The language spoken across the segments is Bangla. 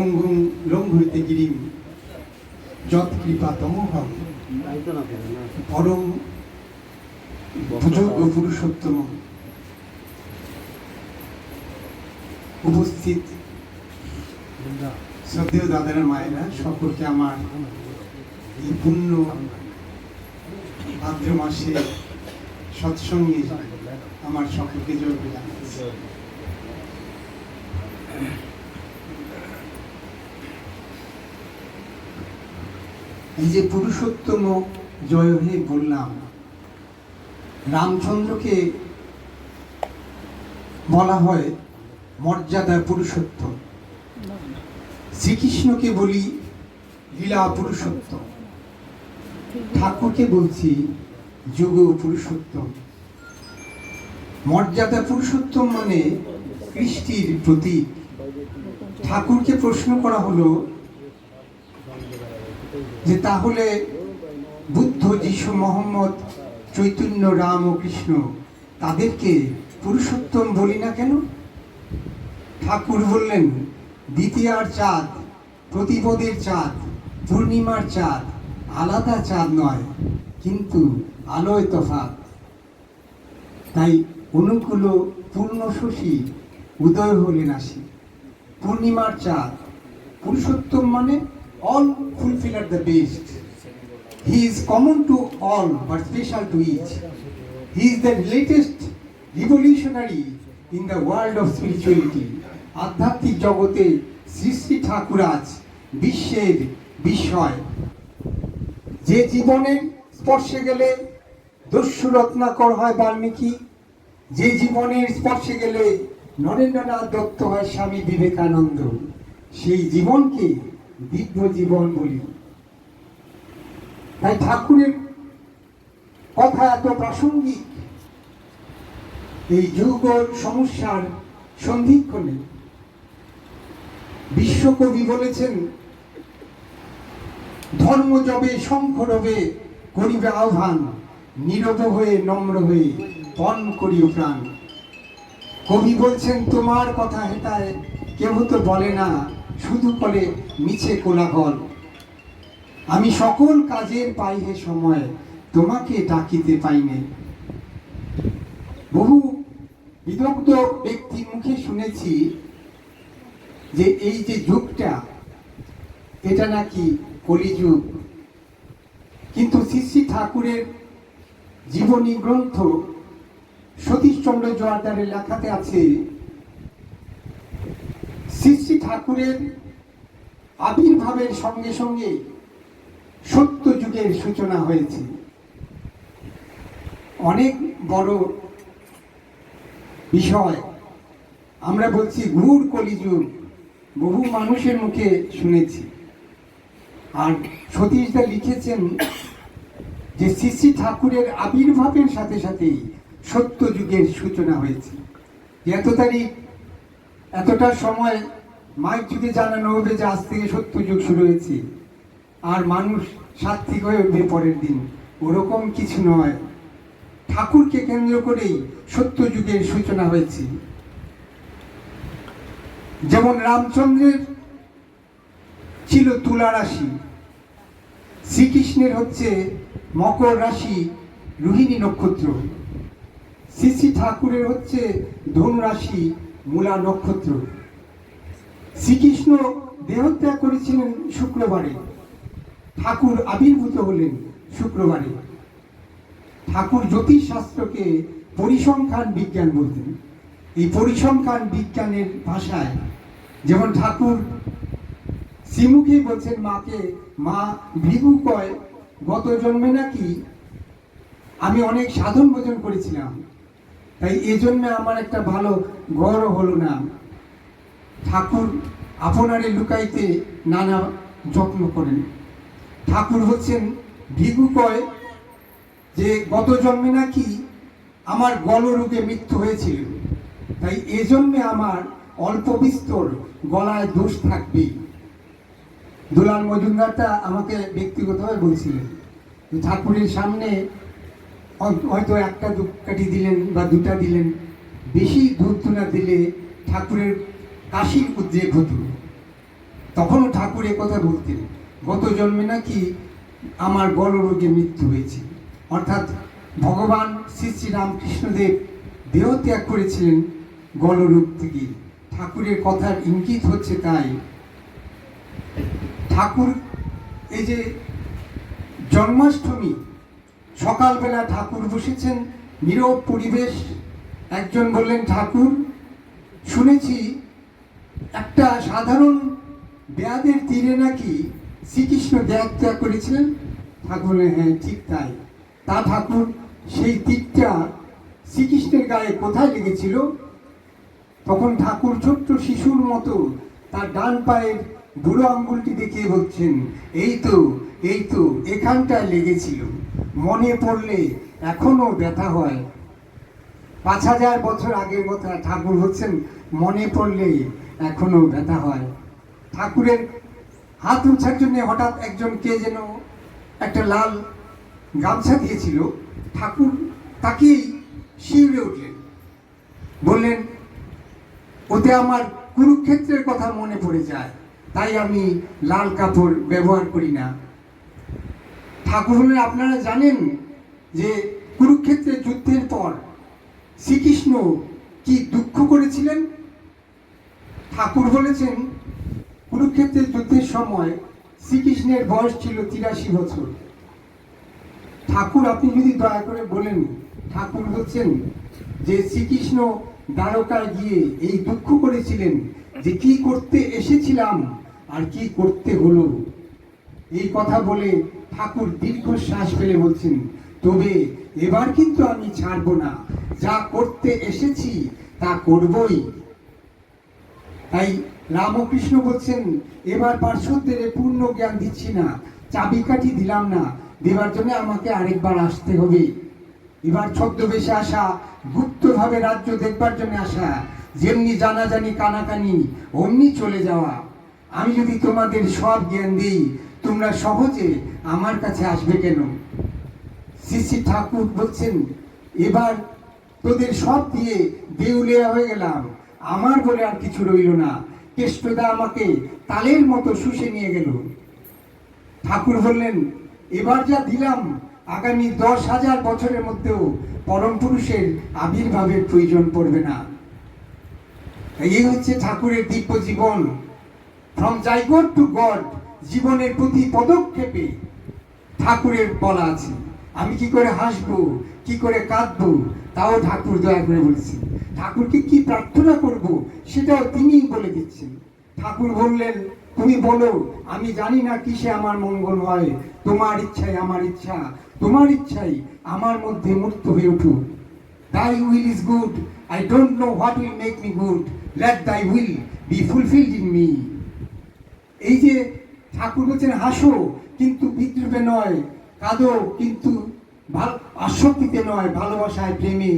পঙ্গুং লঙ্ঘিতে গিরিম, যৎ কৃপা তমোহম পরম যোগ্য পুরুষোত্তম। উপস্থিত শ্রদ্ধেয় দাদারা, মায়েরা, সকলকে আমার এই পূর্ণ ভাদ্র মাসে সৎসঙ্গে আমার সকলকে যোগ জানাচ্ছি এই যে পুরুষোত্তম জয় হে বললাম, রামচন্দ্রকে বলা হয় মর্যাদা পুরুষোত্তম। শ্রীকৃষ্ণকে বলি লীলা পুরুষোত্তম। ঠাকুরকে বলছি যোগ পুরুষোত্তম। মর্যাদা পুরুষোত্তম মানে কৃষ্টির প্রতীক। ঠাকুরকে প্রশ্ন করা হলো যে তাহলে বুদ্ধ যিশু মোহাম্মদ চৈতন্য রাম ও কৃষ্ণ তাদেরকে পুরুষোত্তম বলি না কেন? ঠাকুর বললেন, দ্বিতীয়ার চাঁদ প্রতিপদের চাঁদ, পূর্ণিমার চাঁদ আলাদা চাঁদ নয়, কিন্তু আলোয় তফাৎ। তাই অনুকূল পূর্ণ শশী উদয় হলেন আসি পূর্ণিমার চাঁদ পুরুষোত্তম মানে all fulfill at the best. He is common to all but special to each. He is the latest revolutionary in the world of spirituality. আধ্যাত্মিক জগতে শ্রী শ্রী ঠাকুরাজ বিশ্বের বিস্ময় যে জীবনের স্পর্শে গেলে দস্যু রত্নাকর হয় বাল্মীকি যে জীবনের স্পর্শে গেলে নরেন্দ্রনাথ দত্ত হয় স্বামী বিবেকানন্দ সেই জীবনকে দিব্য জীবন বলি তাই ঠাকুরের কথা এত প্রাসঙ্গিক। এই যুগ সমস্যার সন্ধিক্ষণে বিশ্বকবি বলেছেন, ধর্ম জবে শঙ্খ রবে করিবে আহ্বান, নীরব হয়ে নম্র হয়ে পণ করিও প্রাণ। কবি বলছেন, তোমার কথা হেতায় কেউ তো বলে না শুধু বলে, মিছে কোলাহল। আমি সকল কাজের পাইহে সময় তোমাকে ডাকিতে পাইনে। বহু বিদগ্ধ ব্যক্তির মুখে শুনেছি যে এই যে যুগটা, এটা নাকি কলিযুগ। কিন্তু শ্রী ঠাকুরের জীবনী গ্রন্থ সতীশচন্দ্র জোয়ারদারের লেখাতে আছে শ্রী শ্রী ঠাকুরের আবির্ভাবের সঙ্গে সঙ্গে সত্য যুগের সূচনা হয়েছে। অনেক বড় বিষয়। আমরা বলছি ঘুর কলিযুগ। বহু মানুষের মুখে শুনেছি। আর সতীশদা লিখেছেন যে শ্রী ঠাকুরের আবির্ভাবের সাথে সাথেই সত্য যুগের সূচনা হয়েছে। এত তারিখ এতটা সময় মাইক যুগে জানানো হবে যে আজ থেকে সত্য যুগ শুরু হয়েছে, আর মানুষ সাত্বিক হয়ে উঠবে পরের দিন, ওরকম কিছু নয়। ঠাকুরকে কেন্দ্র করেই সত্য যুগের সূচনা হয়েছে। যেমন রামচন্দ্রের ছিল তুলা রাশি, শ্রীকৃষ্ণের হচ্ছে মকর রাশি রোহিণী নক্ষত্র, শ্রী শ্রী ঠাকুরের হচ্ছে ধনু রাশি মূলা নক্ষত্র। শ্রীকৃষ্ণ দেহত্যাগ করেছিলেন শুক্রবারে। ঠাকুর আবির্ভূত হলেন শুক্রবারে। ঠাকুর জ্যোতিষ শাস্ত্রকে পরিসংখ্যান বিজ্ঞান বলতেন। এই পরিসংখ্যান বিজ্ঞানের ভাষায় যেমন ঠাকুর শ্রীমুখী বলছেন, মাকে, মা, ভৃগু কয়, গত জন্মে নাকি আমি অনেক সাধন ভোজন করেছিলাম। তাই এই জন্য আমার একটা ভালো গড় হলো না। ঠাকুর আপনারে লুকাইতে নানা যত্ন করেন। ঠাকুর হচ্ছেন ভিগু কয় যে, গত জন্মে নাকি আমার গলরোগে মৃত্যু হয়েছিল। তাই এজন্যে আমার অল্প বিস্তর গলায় দোষ থাকবেই। দুলাল মজুমদারটা আমাকে ব্যক্তিগতভাবে বলছিলেন ঠাকুরের সামনে হয়তো একটা ধূপকাঠি দিলেন বা দুটা দিলেন। বেশি ধূপ না দিলে ঠাকুরের কাশির উদ্রেক হতো। তখনও ঠাকুর কথা বলতেন, গত জন্মে নাকি আমার গলরোগে মৃত্যু হয়েছে। অর্থাৎ ভগবান শ্রী শ্রী রামকৃষ্ণদেব দেহ ত্যাগ করেছিলেন গলরোগ থেকে। ঠাকুরের কথার ইঙ্গিত হচ্ছে তাই, ঠাকুর এই যে জন্মাষ্টমী সকালবেলা ঠাকুর বসেছেন, নীরব পরিবেশ, একজন বললেন, ঠাকুর, শুনেছি একটা সাধারণ বেয়াদের তীরে নাকি শ্রীকৃষ্ণ দেহ ত্যাগ করেছিলেন? ঠাকুর হ্যাঁ ঠিক তাই। তা ঠাকুর, সেই তীরটা শ্রীকৃষ্ণের গায়ে কোথায় লেগেছিল? তখন ঠাকুর ছোট্ট শিশুর মতো তার ডান পায়ের বুড়ো আঙ্গুলটি দেখিয়ে বলছেন, এই তো এই তো এখানটায় লেগেছিল। মনে পড়লে এখনও ব্যথা হয়। পাঁচ হাজার বছর আগের কথা ঠাকুর হচ্ছেন, মনে পড়লে এখনও ব্যথা হয়। ঠাকুরের হাত উঠার জন্য হঠাৎ একজন কে যেন একটা লাল গামছা দিয়েছিল। ঠাকুর তাকেই শিউরে উঠলেন। বললেন, ওতে আমার কুরুক্ষেত্রের কথা মনে পড়ে যায়। তাই আমি লাল কাপড় ব্যবহার করি না। ঠাকুর বললেন আপনারা জানেন যে কুরুক্ষেত্রের যুদ্ধের পর শ্রীকৃষ্ণ কি দুঃখ করেছিলেন? ঠাকুর বলেছেন, কুরুক্ষেত্রের যুদ্ধের সময় শ্রীকৃষ্ণের বয়স ছিল তিরাশি বছর। ঠাকুর, আপনি যদি দয়া করে বলেন, ঠাকুর বলছেন যে শ্রীকৃষ্ণ দ্বারকায় গিয়ে এই দুঃখ করেছিলেন যে কি করতে এসেছিলাম আর কি করতে হলো? এই কথা বলে ঠাকুর দীর্ঘশ্বাস ফেলে বলছেন, তবে এবার কিন্তু আমি ছাড়বো না। যা করতে এসেছি তা করবই। তাই রামকৃষ্ণ বলছেন, এবার পার্শ্বদের পূর্ণ জ্ঞান দিচ্ছি না, চাবিকাঠি দিলাম না। দেবার জন্য আমাকে আরেকবার আসতে হবে। এবার ছদ্মবেশে আসা, গুপ্তভাবে রাজ্য দেখবার জন্য আসা, যেমনি জানাজানি কানাকানি, অমনি চলে যাওয়া। আমি যদি তোমাদের সব জ্ঞান দিই তোমরা সহজে আমার কাছে আসবে কেন? শ্রী ঠাকুর বলছেন, এবার তোদের সব দিয়ে দেউলিয়া হয়ে গেলাম। আমার বলে আর কিছু রইল না। কেষ্টদা আমাকে তালের মতো শুষে নিয়ে গেল। ঠাকুর বললেন, এবার যা দিলাম, আগামী দশ হাজার বছরের মধ্যেও পরম পুরুষের আবির্ভাবের প্রয়োজন পড়বে না। এই হচ্ছে ঠাকুরের দিব্য জীবন। ফ্রম জাইগড টু গড জীবনের প্রতি পদক্ষেপে ঠাকুরের বলা আছে। আমি কি করে হাসবো? কি করে কাঁদবো? তাও ঠাকুর দয়া করে বলছি। ঠাকুরকে কি প্রার্থনা করব সেটাও তিনিই বলে দিচ্ছেন। ঠাকুর বললেন, তুমি বলো, আমি জানি না কিসে আমার মঙ্গল হয়। তোমার ইচ্ছাই আমার ইচ্ছা। তোমার ইচ্ছাই আমার মধ্যে মূর্ত হয়ে উঠুক। Thy will is good. I don't know what will make me good. Let thy will be fulfilled in me. এই যে ঠাকুর বলছেন, হাসো, কিন্তু বিদ্রুপে নয়, কাঁদো, কিন্তু আসক্তিতে নয়, ভালোবাসায় প্রেমে।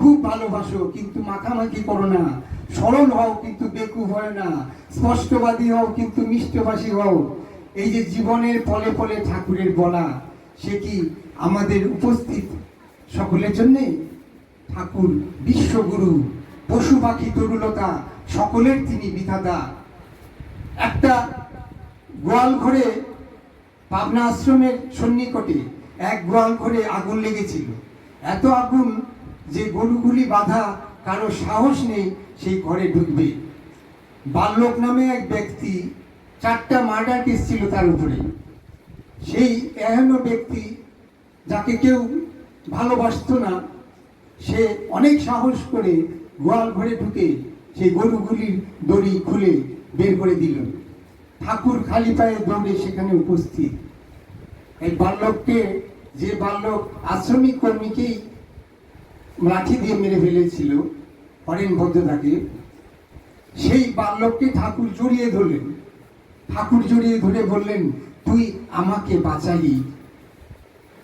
খুব ভালোবাসো, কিন্তু মাখামাখি করো না। সরল হও, কিন্তু বেকুব হয় না। স্পষ্টবাদী হও, কিন্তু মিষ্টভাষী হও। এই যে জীবনের ফলে ফলে ঠাকুরের বলা, সে কি আমাদের উপস্থিত সকলের জন্যে? ঠাকুর বিশ্বগুরু, পশু পাখি তরুলতা, সকলের তিনি বিধাতা। একটা গোয়াল ঘরে পাবনা আশ্রমের সন্নিকটে এক গোয়াল ঘরে আগুন লেগেছিল। এত আগুন যে গরুগুলি বাঁধা কারও সাহস নেই সেই ঘরে ঢুকবে। বাল্যক নামে এক ব্যক্তি চারটা মার্ডার কেস ছিল তার উপরে। সেই এহেন ব্যক্তি যাকে কেউ ভালোবাসতো না, সে অনেক সাহস করে গোয়াল ঘরে ঢুকে সেই গরুগুলির দড়ি খুলে বের করে দিল। ঠাকুর খালি পায়ে দৌড়ে সেখানে উপস্থিত। এই বাল্যককে, যে বাল্যক আশ্রমিক কর্মীকেই লাঠি দিয়ে মেরে ফেলেছিল হরেন ভদ্রতাকে, সেই বাল্যককে ঠাকুর জড়িয়ে ধরলেন। ঠাকুর জড়িয়ে ধরে বললেন, তুই আমাকে বাঁচালি।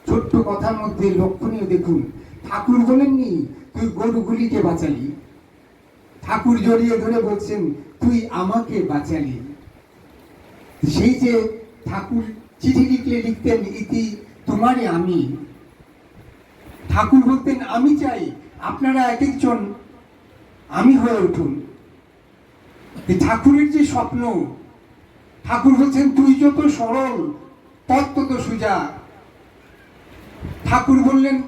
ছোট্ট কথার মধ্যে লক্ষণীয় দেখুন, ঠাকুর বলেননি, তুই গরুগুলিকে বাঁচালি। ঠাকুর জড়িয়ে ধরে বলছেন, তুই আমাকে বাঁচালি। সেই যে ঠাকুর চিঠি লিখলে লিখতেন, ইতি তোমারই আমি। ঠাকুর বলতেন, আমি চাই আপনারা এক একজন আমি হয়ে উঠুন। এই ঠাকুরের যে স্বপ্ন, ঠাকুর বলছেন, তুই যত সরল পথ তত সুজা। ঠাকুর বললেন,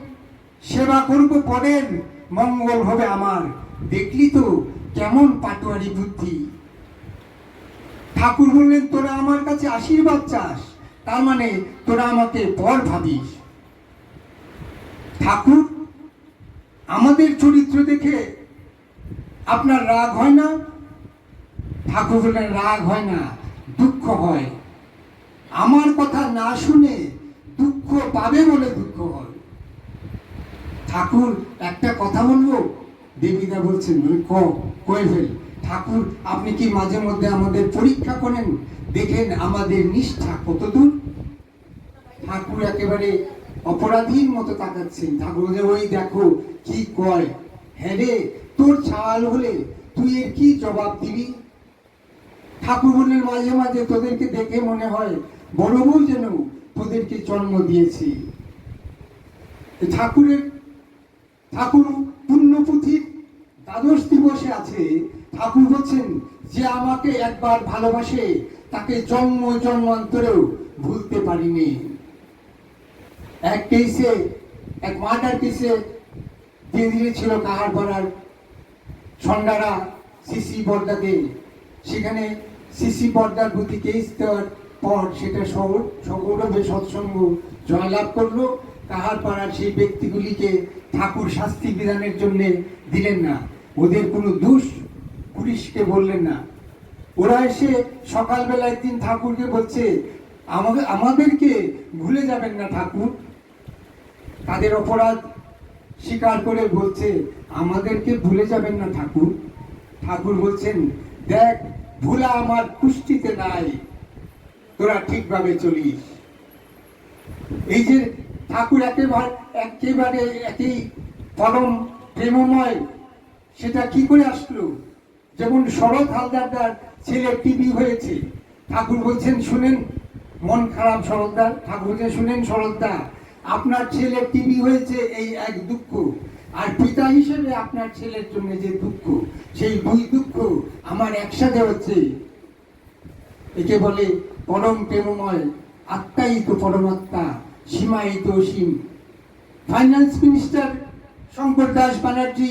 সেবা করব পরের, মঙ্গল হবে আমার। দেখলি তো কেমন পাটোয়ারি বুদ্ধি। ঠাকুর বললেন, তোরা আমার কাছে আশীর্বাদ চাস, তার মানে তোরা আমাকে পর ভাবিস। ঠাকুর আমাদের চরিত্র দেখে আপনার রাগ হয় না? ঠাকুর বললেন, রাগ হয় না, দুঃখ হয়। আমার কথা না শুনে দুঃখ পাবে বলে দুঃখ হয়। ঠাকুর একটা কথা বলব? দেবীদা বলছেন বলে ক কয়ে ফেল? ঠাকুর, আপনি কি মাঝে মধ্যে আমাদের পরীক্ষা করেন? দেখেন আমাদের নিষ্ঠা কতদূর। ঠাকুর একেবারে অপরাধীর মতো তাকাচ্ছেন। ঠাকুর ওই দেখো কি কয় হ্যাঁ রে, তোর ছাল হলে তুই এর কি জবাব দিবি? ঠাকুর বললেন, মাঝে মাঝে তোদেরকে দেখে মনে হয় বড় বউ যেন তোদেরকে জন্ম দিয়েছি। ঠাকুরের, ঠাকুর পুণ্যপুথির দ্বাদশ দিবসে আছে। ঠাকুর বলছেন যে আমাকে একবার ভালোবাসে, তাকে জন্ম জন্মান্তরেও ভুলতে পারিনি। এক কেসে, এক মার্ডার কেসে দিয়ে দিয়েছিল কাহার পাড়ার সন্ডারা সিসি বর্দাকে সেখানে সিসি বর্দার প্রতি কেস দেওয়ার পর সেটা সগৌরবে সৎসঙ্গ জয়লাভ করল। কাহার পাড়ার সেই ব্যক্তিগুলিকে ঠাকুর শাস্তি বিধানের জন্য দিলেন না। ওদের কোনো দোষ পুলিশকে বললেন না। ওরা এসে সকালবেলা একদিন ঠাকুরকে বলছে আমাদের আমাদেরকে ভুলে যাবেন না ঠাকুর। তাদের অপরাধ স্বীকার করে বলছে, আমাদেরকে ভুলে যাবেন না ঠাকুর। ঠাকুর বলছেন, দেখ, ভুলা আমার কুষ্টিতে নাই। তোরা ঠিকভাবে চলিস। এই যে ঠাকুর একেবারে একেবারে একই পরম প্রেমময়, সেটা কি করে আসলো? যেমন শরৎ হালদারদার ছেলে টিভি হয়েছে, ঠাকুর বলছেন, শুনেন, মন খারাপ শরৎদার। ঠাকুর বলছেন, শুনেন শরৎদা আপনার ছেলে টিভি হয়েছে এই এক দুঃখ। আর পিতা হিসেবে আপনার ছেলের জন্য যে দুঃখ, সেই দুই দুঃখ আমার একসাথে হচ্ছে। একে বলে, পরম প্রেমময় আত্মাই তো পরমাত্মা, সীমায়িত অসীম। ফাইন্যান্স মিনিস্টার শঙ্কর দাস ব্যানার্জি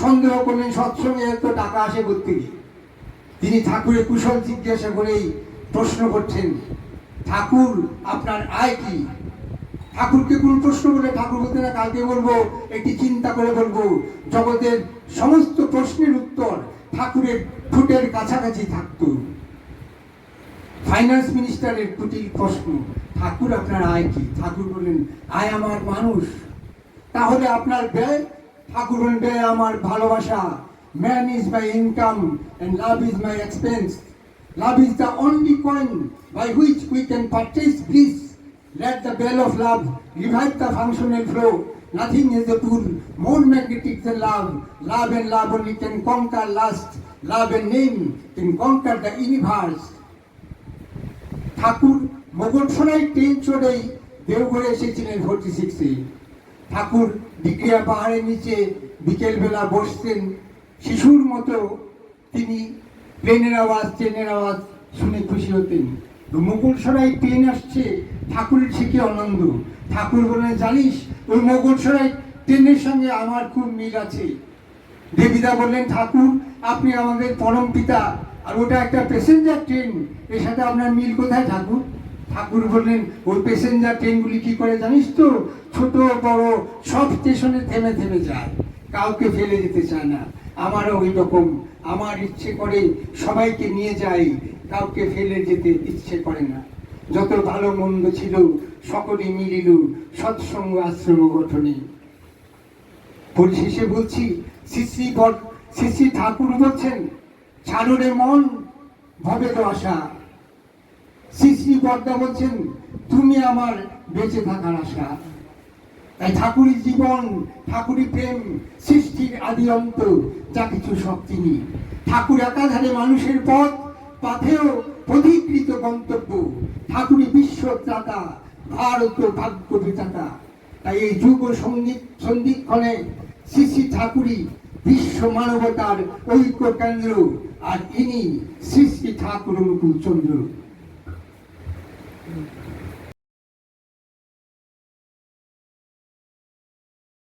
সন্দেহ করলেন, সৎসঙ্গে এত টাকা আসে করতে। তিনি ঠাকুরের কুশল জিজ্ঞাসা করেই প্রশ্ন করছেন, ঠাকুর, আপনার আয় কি? ঠাকুরকে কোন প্রশ্ন করে ঠাকুর বলতে, না, কালকে বলব, একটি চিন্তা করে বলব। জগতের সমস্ত প্রশ্নের উত্তর ঠাকুরের ঠোঁটের কাছাকাছি থাকতো। ফাইন্যান্স মিনিস্টারের কুটিল প্রশ্ন, ঠাকুর, আপনার আয় কি? ঠাকুর বললেন, আয় আমার মানুষ। তাহলে আপনার ব্যয় ঠাকুর আমার ভালোবাসা man is my income and love is my expense love is the only coin by which we can purchase bliss Let the bell of love revive the functional flow. Nothing is a tool more magnetic than love. Love and love only can conquer lust. Love and name can conquer the universe. Thakur Mughalsarai train চড়েই দেওঘরে এসেছিলেন ফোর্টি সিক্সে ঠাকুর বিক্রিয়া পাহাড়ের নিচে বিকেলবেলা বসতেন শিশুর মতো তিনি প্লেনের আওয়াজ, ট্রেনের আওয়াজ শুনে খুশি হতেন। তো মোগলসরাই ট্রেন আসছে ঠাকুরের থেকে আনন্দ ঠাকুর বলেন জানিস, ওই মোগলসরাই ট্রেনের সঙ্গে আমার খুব মিল আছে। দেবীদা বললেন, ঠাকুর, আপনি আমাদের পরম পিতা, আর ওটা একটা প্যাসেঞ্জার ট্রেন। এর সাথে আপনার মিল কোথায়, ঠাকুর? ঠাকুর বললেন, ওই প্যাসেঞ্জার ট্রেনগুলি কি করে জানিস তো? ছোট, বড়, সব স্টেশনে থেমে থেমে যায়। কাউকে ফেলে যেতে চায় না। আমারও ওই রকম। আমার ইচ্ছে করে সবাইকে নিয়ে যাই। কাউকে ফেলে যেতে ইচ্ছে করে না। যত ভালো মন্দ ছিল সকলেই মিলিল সৎসঙ্গ আশ্রম গঠনে। পরিশেষে বলছি শ্রী শ্রী ঠাকুর বলছেন ছাড়রে মন, ভবে তো আশা শ্রী বর্দা বলছেন, তুমি আমার বেঁচে থাকার আশা। তাই ঠাকুরই জীবন ঠাকুরই প্রেম, সৃষ্টির আদি অন্ত, যা কিছু সব তিনি। ঠাকুর একাধারে মানুষের পথ, পাথেও প্রধিকৃত গন্তব্য। ঠাকুরই বিশ্বত্রাতা ভারত ভাগ্য বিধাতা। তাই এই যুগ সংগীত, সন্ধিক্ষণে শ্রী শ্রী ঠাকুরই বিশ্ব মানবতার ঐক্য কেন্দ্র। আর ইনি শ্রী শ্রী ঠাকুর অনুকূল চন্দ্র।